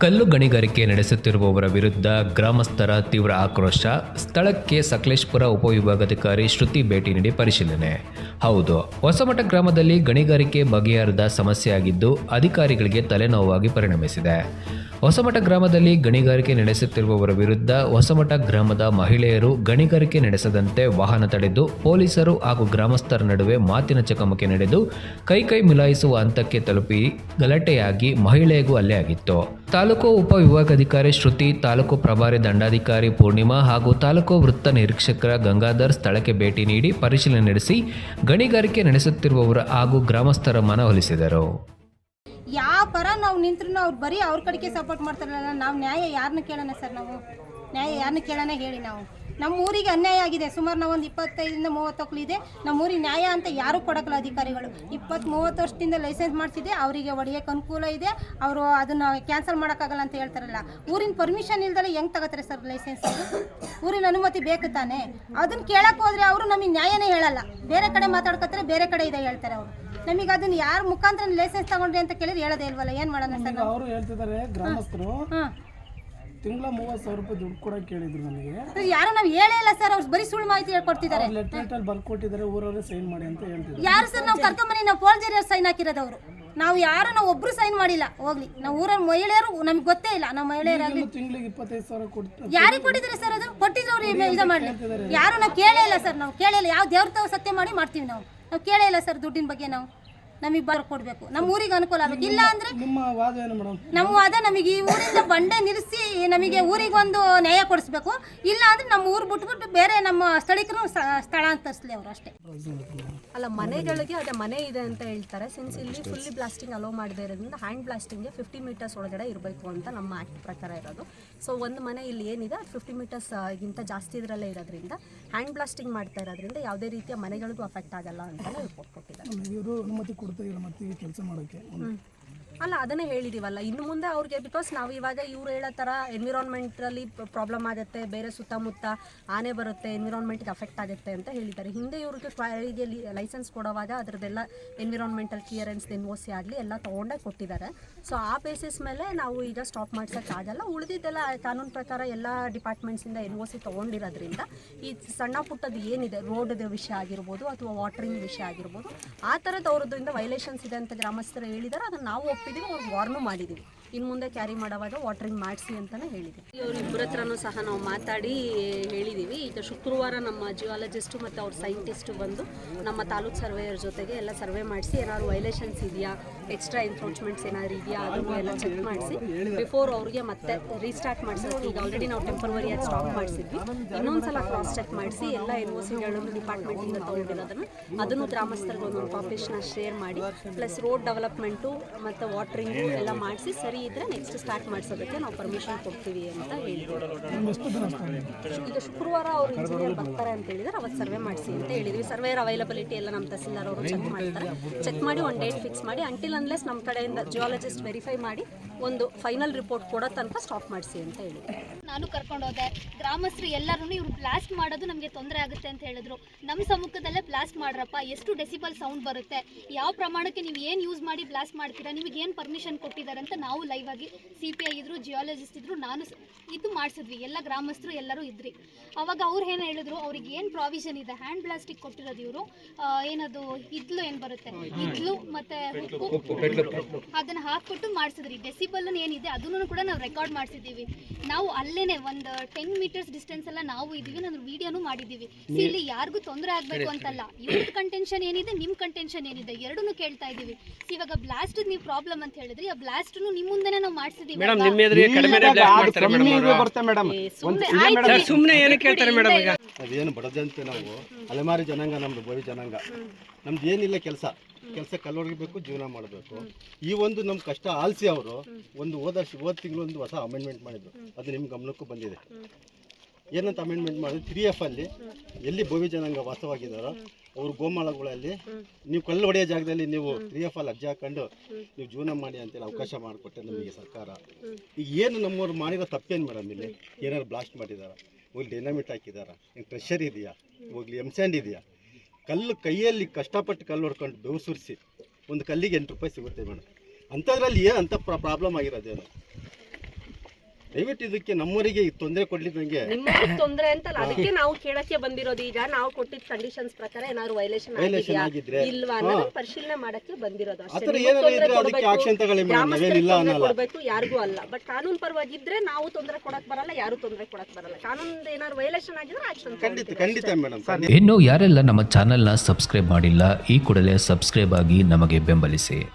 ಕಲ್ಲು ಗಣಿಗಾರಿಕೆ ನಡೆಸುತ್ತಿರುವವರ ವಿರುದ್ಧ ಗ್ರಾಮಸ್ಥರ ತೀವ್ರ ಆಕ್ರೋಶ. ಸ್ಥಳಕ್ಕೆ ಸಕಲೇಶ್ಪುರ ಉಪವಿಭಾಗಾಧಿಕಾರಿ ಶ್ರುತಿ ಭೇಟಿ ನೀಡಿ ಪರಿಶೀಲನೆ. ಹೌದು, ಹೊಸಮಠ ಗ್ರಾಮದಲ್ಲಿ ಗಣಿಗಾರಿಕೆ ಬಗೆಹರದ ಸಮಸ್ಯೆಯಾಗಿದ್ದು ಅಧಿಕಾರಿಗಳಿಗೆ ತಲೆನೋವಾಗಿ ಪರಿಣಮಿಸಿದೆ. ಹೊಸಮಠ ಗ್ರಾಮದಲ್ಲಿ ಗಣಿಗಾರಿಕೆ ನಡೆಸುತ್ತಿರುವವರ ವಿರುದ್ಧ ಹೊಸಮಠ ಗ್ರಾಮದ ಮಹಿಳೆಯರು ಗಣಿಗಾರಿಕೆ ನಡೆಸದಂತೆ ವಾಹನ ತಡೆದು ಪೊಲೀಸರು ಹಾಗೂ ಗ್ರಾಮಸ್ಥರ ನಡುವೆ ಮಾತಿನ ಚಕಮಕಿ ನಡೆದು ಕೈ ಕೈ ಮಿಲಾಯಿಸುವ ಹಂತಕ್ಕೆ ತಲುಪಿ ಗಲಾಟೆಯಾಗಿ ಮಹಿಳೆಗೂ ಹಲ್ಲೆ ಆಗಿತ್ತು. ತಾಲೂಕು ಉಪವಿಭಾಗಾಧಿಕಾರಿ ಶ್ರುತಿ, ತಾಲೂಕು ಪ್ರಭಾರಿ ದಂಡಾಧಿಕಾರಿ ಪೂರ್ಣಿಮಾ ಹಾಗೂ ತಾಲೂಕು ವೃತ್ತ ನಿರೀಕ್ಷಕರ ಗಂಗಾಧರ್ ಸ್ಥಳಕ್ಕೆ ಭೇಟಿ ನೀಡಿ ಪರಿಶೀಲನೆ ನಡೆಸಿ ಗಣಿಗಾರಿಕೆ ನಡೆಸುತ್ತಿರುವವರ ಹಾಗೂ ಗ್ರಾಮಸ್ಥರ ಮನವೊಲಿಸಿದರು ಯಾವ ಪರ ನಾವು ನಿಂತ್ರ ಅವ್ರು ಬರೀ ಅವ್ರ ಕಡೆಗೆ ಸಪೋರ್ಟ್ ಮಾಡ್ತಾರಲ್ಲ, ನಾವು ನ್ಯಾಯ ಯಾರನ್ನ ಕೇಳೋಣ ಸರ್ ನಾವು? ನ್ಯಾಯ ಯಾರನ್ನ ಕೇಳೋಣ ಹೇಳಿ ನಾವು. ನಮ್ಮ ಊರಿಗೆ ಅನ್ಯಾಯ ಆಗಿದೆ. ಸುಮಾರು ನಾವು ಒಂದು ಇಪ್ಪತ್ತೈದರಿಂದ ಮೂವತ್ತು ಇದೆ. ನಮ್ಮ ಊರಿಗೆ ನ್ಯಾಯ ಅಂತ ಯಾರು ಕೊಡೋಕ್ಕಲ್ಲ ಅಧಿಕಾರಿಗಳು. ಇಪ್ಪತ್ತು ಮೂವತ್ತು ವರ್ಷದಿಂದ ಲೈಸೆನ್ಸ್ ಮಾಡಿಸಿದೆ ಅವರಿಗೆ ಒಡೆಯಕ್ಕೆ ಅನುಕೂಲ ಇದೆ. ಅವರು ಅದನ್ನು ಕ್ಯಾನ್ಸಲ್ ಮಾಡೋಕ್ಕಾಗಲ್ಲ ಅಂತ ಹೇಳ್ತಾರಲ್ಲ. ಊರಿನ ಪರ್ಮಿಷನ್ ಇಲ್ದಲೆ ಹೆಂಗೆ ತಗೋತಾರೆ ಸರ್ ಲೈಸೆನ್ಸ್ ಊರಿನ ಅನುಮತಿ ಬೇಕು ತಾನೆ? ಅದನ್ನ ಕೇಳಕ್ಕೆ ಹೋದ್ರೆ ಅವರು ನಮಗೆ ನ್ಯಾಯನೇ ಹೇಳಲ್ಲ. ಬೇರೆ ಕಡೆ ಮಾತಾಡ್ಕೊತಾರೆ ಬೇರೆ ಕಡೆ ಇದೆ ಹೇಳ್ತಾರೆ ಅವರು. ನಮಗೆ ಅದನ್ನ ಯಾರ ಮುಖಾಂತರ ಲೈಸೆನ್ಸ್ ತಗೊಂಡ್ರಿ ಅಂತ ಕೇಳಿದ್ರೆ ಹೇಳೋದೇ ಇಲ್ವಲ್ಲ? ಏನು ಮಾಡೋಣ ಸರ್ ಅವರು ಹೇಳ್ತಿದ್ದಾರೆ ಗ್ರಾಮಸ್ಥರು. ಹಾಂ. ತಿಂಗಳ ಮೂವತ್ತು ಸಾವಿರ ರೂಪಾಯಿ ದುಡ್ಡು ಕೂಡ ಕೇಳಿದ್ರು ನನಗೆ. ಯಾರು ನಾವು ಹೇಳೇ ಇಲ್ಲ ಸರ್ ಅವ್ರು ಬರೀ ಸುಳ್ಳು ಮಾಹಿತಿ ಹೇಳ್ಕೊಡ್ತಿದ್ದಾರೆ. ಲೆಟರ್ ಲೆಟರ್ ಬರ್ಕೊಟ್ಟಿದ್ದಾರೆ ಊರವರೇ ಸೈನ್ ಮಾಡಿ ಅಂತ ಹೇಳ್ತಿದ್ದಾರೆ. ಯಾರು ಸರ್ ನಾವು ಕರ್ಕೊಂಬನ್ನಿ ನಾವು ಪೋಲ್ಜೇರಿ ಸೈನ್ ಹಾಕಿರೋದು ಅವರು. ನಾವು ಯಾರು ನಾವು ಒಬ್ರು ಸೈನ್ ಮಾಡಿಲ್ಲ. ಹೋಗ್ಲಿ. ನಾವು ಊರ ಮಹಿಳೆಯರು ನಮ್ಗೆ ಗೊತ್ತೇ ಇಲ್ಲ. ನಮ್ಮ ಮಹಿಳೆಯರಾಗಲಿ. ತಿಂಗಳಿಗೆ ಇಪ್ಪತ್ತೈದು ಸಾವಿರ ಕೊಟ್ಟು ಯಾರಿಗೆ ಕೊಟ್ಟಿದ್ದಾರೆ ಸರ್ ಅದು? ಕೊಟ್ಟಿದ್ರು ಅವ್ರು ಇದು ಮಾಡಲಿ. ಯಾರು ನಾವು ಕೇಳೇ ಇಲ್ಲ ಸರ್ ನಾವು ಕೇಳೇ ಇಲ್ಲ. ಯಾವ ದೇವ್ರ ತಾವು ಸತ್ಯ ಮಾಡಿ ಮಾಡ್ತೀವಿ ನಾವು. ನಾವು ಕೇಳೇ ಇಲ್ಲ ಸರ್ ದುಡ್ಡಿನ ಬಗ್ಗೆ ನಾವು. ನಮಗೆ ಬರ್ ಕೊಡಬೇಕು. ನಮ್ಮ ಊರಿಗೆ ಅನುಕೂಲ ಆಗಬೇಕು. ಇಲ್ಲ ಅಂದ್ರೆ ನಿಮ್ಮ ವಾದ ನಮಗೆ ಈ ಊರಿಂದ ಬಂಡೆ ನಿಲ್ಲಿಸಿ ನಮಗೆ ಊರಿಗೆ ಒಂದು ನ್ಯಾಯ ಕೊಡಿಸ್ಬೇಕು. ಇಲ್ಲ ಅಂದ್ರೆ ನಮ್ಮ ಊರು ಬಿಟ್ಬಿಟ್ಟು ಬೇರೆ ನಮ್ಮ ಸ್ಥಳೀಕರು ಸ್ಥಳಾಂತರಿಸ್ಲಿ ಅವರು ಅಷ್ಟೇ. ಅಲ್ಲ ಮನೆಗಳಿಗೆ ಅದೇ ಮನೆ ಇದೆ ಅಂತ ಹೇಳ್ತಾರೆ. ಸಿನ್ಸ್ ಇಲ್ಲಿ ಫುಲ್ಲಿ ಬ್ಲಾಸ್ಟಿಂಗ್ ಅಲೋ ಮಾಡದೇ ಇರೋದ್ರಿಂದ ಹ್ಯಾಂಡ್ ಬ್ಲಾಸ್ಟಿಂಗ್ಗೆ ಫಿಫ್ಟಿ ಮೀಟರ್ಸ್ ಒಳಗಡೆ ಇರಬೇಕು ಅಂತ ನಮ್ಮ ಆ್ಯಕ್ಟ್ ಪ್ರಕಾರ ಇರೋದು. ಸೊ ಒಂದು ಮನೆ ಇಲ್ಲಿ ಏನಿದೆ ಅದು ಫಿಫ್ಟಿ ಮೀಟರ್ಸ್ ಗಿಂತ ಜಾಸ್ತಿ ಇದರಲ್ಲೇ ಇರೋದ್ರಿಂದ ಹ್ಯಾಂಡ್ ಬ್ಲಾಸ್ಟಿಂಗ್ ಮಾಡ್ತಾ ಇರೋದ್ರಿಂದ ಯಾವುದೇ ರೀತಿಯ ಮನೆಗಳಿಗೂ ಅಫೆಕ್ಟ್ ಆಗಲ್ಲ ಅಂತ ರಿಪೋರ್ಟ್ ಕೊಟ್ಟಿದ್ದಾರೆ. ಇವರು ಅನುಮತಿ ಕೊಡ್ತಾ ಇಲ್ಲ ಮತ್ತೆ ಕೆಲಸ ಮಾಡೋಕ್ಕೆ. ಅಲ್ಲ, ಅದನ್ನೇ ಹೇಳಿದೀವಲ್ಲ. ಇನ್ನು ಮುಂದೆ ಅವ್ರಿಗೆ ಬಿಕಾಸ್ ನಾವು ಇವಾಗ ಇವ್ರು ಹೇಳೋ ಥರ ಎನ್ವಿರಾನ್ಮೆಂಟಲ್ಲಿ ಪ್ರಾಬ್ಲಮ್ ಆಗುತ್ತೆ, ಬೇರೆ ಸುತ್ತಮುತ್ತ ಆನೆ ಬರುತ್ತೆ ಎನ್ವಿರಾನ್ಮೆಂಟ್ಗೆ ಅಫೆಕ್ಟ್ ಆಗುತ್ತೆ ಅಂತ ಹೇಳಿದ್ದಾರೆ. ಹಿಂದೆ ಇವ್ರಿಗೆ ಕ್ವಾರಿಗೆ ಲೈಸೆನ್ಸ್ ಕೊಡೋವಾಗ ಅದರದ್ದೆಲ್ಲ environmental clearance N O C ಆಗಲಿ ಎಲ್ಲ ತೊಗೊಂಡೇ ಕೊಟ್ಟಿದ್ದಾರೆ. ಸೊ ಆ ಬೇಸಿಸ್ ಮೇಲೆ ನಾವು ಈಗ ಸ್ಟಾಪ್ ಮಾಡ್ಸೋಕ್ಕಾಗಲ್ಲ ಉಳಿದಿದ್ದೆಲ್ಲ ಕಾನೂನು ಪ್ರಕಾರ ಎಲ್ಲ ಡಿಪಾರ್ಟ್ಮೆಂಟ್ಸಿಂದ ಎನ್ ಓ ಸಿ ತೊಗೊಂಡಿರೋದ್ರಿಂದ ಈ ಸಣ್ಣ ಪುಟ್ಟದ್ದು ಏನಿದೆ ರೋಡ್ದ ವಿಷಯ ಆಗಿರ್ಬೋದು ಅಥವಾ ವಾಟ್ರಿಂಗ್ ವಿಷಯ ಆಗಿರ್ಬೋದು, ಆ ಥರದ್ದು ಅವ್ರದ್ರಿಂದ ವೈಲೇಷನ್ಸ್ ಇದೆ ಅಂತ ಗ್ರಾಮಸ್ಥರು ಹೇಳಿದ್ದಾರೆ. ಅದನ್ನು ನಾವು ಒಪ್ಪಿದ್ದೀವಿ ಅವ್ರಿಗೆ ವಾರ್ನು ಮಾಡಿದ್ದೀವಿ ಇನ್ನು ಮುಂದೆ ಕ್ಯಾರಿ ಮಾಡೋವಾಗ ವಾಟ್ರಿಂಗ್ ಮಾಡಿಸಿ ಅಂತಾನೆ ಹೇಳಿದೆ. ಇವ್ರ ಹತ್ರನೂ ಸಹ ನಾವು ಮಾತಾಡಿ ಹೇಳಿದೀವಿ. ಈಗ ಶುಕ್ರವಾರ ನಮ್ಮ ಜಿಯಾಲಜಿಸ್ಟ್ ಮತ್ತು ಅವ್ರ ಸೈಂಟಿಸ್ಟ್ ಬಂದು ನಮ್ಮ ತಾಲೂಕ್ ಸರ್ವೇಯರ್ ಜೊತೆಗೆ ಎಲ್ಲ ಸರ್ವೆ ಮಾಡಿಸಿ ಏನಾದ್ರು ವೈಲೇಷನ್ಸ್ ಇದೆಯಾ ಎಕ್ಸ್ಟ್ರಾ ಎನ್ಕ್ರೋಚ್ಮೆಂಟ್ಸ್ ಏನಾದ್ರು ಇದೆಯಾ ಅದನ್ನು ಎಲ್ಲ ಚೆಕ್ ಮಾಡಿಸಿ ಬಿಫೋರ್ ಅವ್ರಿಗೆ ಮತ್ತೆ ರೀಸ್ಟಾರ್ಟ್ ಮಾಡಿಸಿ ಈಗ ಆಲ್ರೆಡಿ ನಾವು ಟೆಂಪರವರಿಯಾಗಿ ಸ್ಟಾಪ್ ಮಾಡಿಸಿದ್ವಿ. ಇನ್ನೊಂದ್ಸಲ ಕ್ರಾಸ್ ಚೆಕ್ ಮಾಡಿಸಿ ಎಲ್ಲ ಎನ್ ಒ ಸಿಗಳನ್ನು ಡಿಪಾರ್ಟ್ಮೆಂಟಿಂದ ತೊಗೊಂಡಿರೋದನ್ನು ಅದನ್ನು ಗ್ರಾಮಸ್ಥರಿಗೆ ಒಂದೊಂದು ನ ಶೇರ್ ಮಾಡಿ ಪ್ಲಸ್ ರೋಡ್ ಡೆವಲಪ್ಮೆಂಟು ಮತ್ತು ವಾಟ್ರಿಂಗು ಎಲ್ಲ ಮಾಡಿಸಿ ಸರಿ ಇದ್ದರೆ ನೆಕ್ಸ್ಟ್ ಸ್ಟಾರ್ಟ್ ಮಾಡಿಸೋದಕ್ಕೆ ನಾವು ಪರ್ಮಿಷನ್ ಕೊಡ್ತೀವಿ ಅಂತ ಹೇಳಿದ್ವಿ ಈಗ ಶುಕ್ರವಾರ ಅವ್ರು ಇಂಜಿನಿಯರ್ ಬರ್ತಾರೆ ಅಂತ ಹೇಳಿದ್ರೆ ಅವತ್ತು ಸರ್ವೆ ಮಾಡಿಸಿ ಅಂತ ಹೇಳಿದ್ವಿ. ಸರ್ವೇರ್ ಅವೈಲಬಿಲಿಟಿ ಎಲ್ಲ ನಮ್ಮ ತಹಸೀಲ್ದಾರ್ ಅವರು ಚೆಕ್ ಮಾಡ್ತಾರೆ. ಚೆಕ್ ಮಾಡಿ ಒಂದು ಡೇಟ್ ಫಿಕ್ಸ್ ಮಾಡಿ ಅಂಟಿಲ್ ಅನ್ಲೆಸ್ ನಮ್ಮ ಕಡೆಯಿಂದ ಜಿಯಾಲಜಿಸ್ಟ್ ವೆರಿಫೈ ಮಾಡಿ ಒಂದು ಫೈನಲ್ ರಿಪೋರ್ಟ್ ಕೊಡೋ ತನಕ ಸ್ಟಾಪ್ ಮಾಡಿಸಿ ಅಂತ ಹೇಳಿ. ನಾನು ಕರ್ಕೊಂಡು ಹೋದೆ. ಗ್ರಾಮಸ್ಥರು ಎಲ್ಲರೂ ಇವ್ರು ಬ್ಲಾಸ್ಟ್ ಮಾಡೋದು ನಮಗೆ ತೊಂದರೆ ಆಗುತ್ತೆ ಅಂತ ಹೇಳಿದ್ರು. ನಮ್ಮ ಸಮ್ಮುಖದಲ್ಲೇ ಬ್ಲಾಸ್ಟ್ ಮಾಡ್ರಪ್ಪ ಎಷ್ಟು ಡೆಸಿಬಲ್ ಸೌಂಡ್ ಬರುತ್ತೆ? ಯಾವ ಪ್ರಮಾಣಕ್ಕೆ ನೀವು ಏನು ಯೂಸ್ ಮಾಡಿ ಬ್ಲಾಸ್ಟ್ ಮಾಡ್ತೀರಾ? ನಿಮಗೆ ಏನು ಪರ್ಮಿಷನ್ ಕೊಟ್ಟಿದ್ದಾರೆ ಅಂತ ನಾವು ಲೈವ್ ಆಗಿ ಸಿ ಪಿ ಐ ಇದ್ರು ಜಿಯಾಲಜಿಸ್ಟ್ ಇದ್ರು ನಾನು ಇದು ಮಾಡಿಸಿದ್ವಿ. ಎಲ್ಲ ಗ್ರಾಮಸ್ಥರು ಎಲ್ಲರೂ ಇದ್ರಿ. ಅವಾಗ ಅವ್ರು ಏನು ಹೇಳಿದ್ರು? ಅವ್ರಿಗೆ ಏನು ಪ್ರಾವಿಷನ್ ಇದೆ? ಹ್ಯಾಂಡ್ ಬ್ಲಾಸ್ಟಿಕ್ ಕೊಟ್ಟಿರೋದು ಇವರು. ಏನದು ಇದ್ಲು ಏನು ಬರುತ್ತೆ? ಇದ್ಲು ಮತ್ತೆ ಉಪ್ಪು. ಅದನ್ನ ಹಾಕ್ಬಿಟ್ಟು ಮಾಡಿಸಿದ್ರಿ. ಡೆಸಿಬಲ್ ಏನಿದೆ ಅದನ್ನು ಕೂಡ ನಾವು ರೆಕಾರ್ಡ್ ಮಾಡಿಸಿದ್ದೀವಿ. ನಾವು ಅಲ್ಲೇನೆ ಒಂದು ಟೆನ್ ಮೀಟರ್ಸ್ ಡಿಸ್ಟೆನ್ಸ್ ಎಲ್ಲ ನಾವು ಇದೀವಿ ನಾನು ವಿಡಿಯೋನು ಮಾಡಿದ್ದೀವಿ. ಇಲ್ಲಿ ಯಾರಿಗೂ ತೊಂದರೆ ಆಗಬೇಕು ಅಂತಲ್ಲ ಇವ್ರ ಕಂಟೆನ್ಷನ್ ಏನಿದೆ ನಿಮ್ಮ ಕಂಟೆನ್ಷನ್ ಏನಿದೆ ಎರಡೂ ಕೇಳ್ತಾ ಇದೀವಿ See, ಇವಾಗ ಬ್ಲಾಸ್ಟ್ ನೀವು ಪ್ರಾಬ್ಲಮ್ ಅಂತ ಹೇಳಿದ್ರಿ ಆ ಬ್ಲಾಸ್ಟ್ ನಿಮ್ಮ ಮುಂದೆನೆ ನಾವು ಈಗ? ಅದೇನು ಬಡದಂತೆ ನಾವು? ಅಲೆಮಾರಿ ಜನಾಂಗ ನಮ್ದು ಬೋವಿ ಜನಾಂಗ. ನಮ್ದು ಏನಿಲ್ಲ ಕೆಲಸ. ಕೆಲಸ ಕಲ್ಲೊಡಗಬೇಕು ಜೀವನ ಮಾಡಬೇಕು. ಈ ಒಂದು ನಮ್ಮ ಕಷ್ಟ ಆಲಿಸಿ ಅವರು ಒಂದು ಹೋದ ಹೋದ ತಿಂಗಳು ಒಂದು ಹೊಸ ಅಮೆಂಡ್ಮೆಂಟ್ ಮಾಡಿದ್ರು. ಅದು ನಿಮ್ಮ ಗಮನಕ್ಕೂ ಬಂದಿದೆ. ಏನಂತ ಅಮೆಂಡ್ಮೆಂಟ್ ಮಾಡಿದ್ರು? ತ್ರೀ ಎಫ್ ಅಲ್ಲಿ ಎಲ್ಲಿ ಭೋವಿ ಜನಾಂಗ ವಾಸವಾಗಿದ್ದಾರೋ ಅವ್ರ ಗೋಮಾಳಗಳಲ್ಲಿ ನೀವು ಕಲ್ಲು ಹೊಡೆಯೋ ಜಾಗದಲ್ಲಿ ನೀವು ತ್ರೀ ಎಫ್ ಅಲ್ಲಿ ಅರ್ಜಿ ಹಾಕೊಂಡು ನೀವು ಜೀವನ ಮಾಡಿ ಅಂತೇಳಿ ಅವಕಾಶ ಮಾಡಿಕೊಟ್ಟೆ ನಮಗೆ ಸರ್ಕಾರ. ಈಗ ಏನು ನಮ್ಮವ್ರು ಮಾಡಿರೋ ತಪ್ಪೇನು ಮೇಡಮ್ ಇಲ್ಲಿ? ಏನಾದ್ರು ಬ್ಲಾಸ್ಟ್ ಮಾಡಿದಾರ ಹೋಗ್ಲಿ ಡೈನಾಮಿಟ್ ಹಾಕಿದಾರ ಏನು ಪ್ರೆಷರ್ ಇದೆಯಾ? ಹೋಗ್ಲಿ ಎಂ ಸ್ಯಾಂಡ್ ಇದೆಯಾ? ಕಲ್ಲು ಕೈಯಲ್ಲಿ ಕಷ್ಟಪಟ್ಟು ಕಲ್ಲು ಹೊಡ್ಕೊಂಡು ಬೆವು ಸುರಿಸಿ ಒಂದು ಕಲ್ಲಿಗೆ ಎಂಟು ರೂಪಾಯಿ ಸಿಗುತ್ತೆ ಮೇಡಮ್. ಅಂಥದ್ರಲ್ಲಿ ಏನು ಅಂಥ ಪ್ರಾಬ್ಲಮ್ ಆಗಿರೋದೇನು. ದಯವಿಟ್ಟು ಇದಕ್ಕೆ ನಮ್ಮವರಿಗೆ ತೊಂದರೆ ಕೊಡ್ಲಿದ್ದಂಗೆ ತೊಂದರೆ ತೊಂದ್ರೆ ಅಂತಲ್ಲ ಅದಕ್ಕೆ ನಾವು ಕೇಳಕ್ಕೆ ಬಂದಿರೋದು ಈಗ ನಾವು ಕೊಟ್ಟಿದ್ದ ಕಂಡೀಷನ್ಸ್ ಪ್ರಕಾರ ಏನಾದ್ರು ವೈಲೇಷನ್ ವೈಲೇಷನ್ ಆಗಿದ್ರೆ, ಇಲ್ವಾ? ಅನ್ನೋದು ಪರಿಶೀಲನೆ ಮಾಡಕ್ಕೆ ಬಂದಿರೋದು ಅಷ್ಟೇ. ಥರ ಏನಾದ್ರು ಇದ್ರೆ ಅದಕ್ಕೆ ಆಕ್ಷನ್ ತಗೊಳ್ಳಿ ಮೇಡಮ್ ನಾವೇನಿಲ್ಲ ಅನ್ನಲ್ಲ. ಕೊಡಬೇಕು ಯಾರಿಗೂ ಅಲ್ಲ. ಬಟ್ ಕಾನೂನು ಪರವಾಗಿದ್ರೆ ನಾವು ತೊಂದರೆ ಕೊಡಕ್ ಬರಲ್ಲ ಯಾರು ತೊಂದರೆ ಕೊಡಕ್ ಬರಲ್ಲ. ಕಾನೂನು ಏನಾದ್ರು ವೈಲೇಷನ್ ಆಗಿದ್ರೆ ಆಕ್ಷನ್ ಖಂಡಿತ ಖಂಡಿತ ಮೇಡಮ್ ಇನ್ನು ಯಾರೆಲ್ಲ ನಮ್ಮ ಚಾನೆಲ್ನ ಸಬ್ಸ್ಕ್ರೈಬ್ ಮಾಡಿಲ್ಲ ಈ ಕೂಡಲೇ ಸಬ್ಸ್ಕ್ರೈಬ್ ಆಗಿ ನಮಗೆ ಬೆಂಬಲಿಸಿ.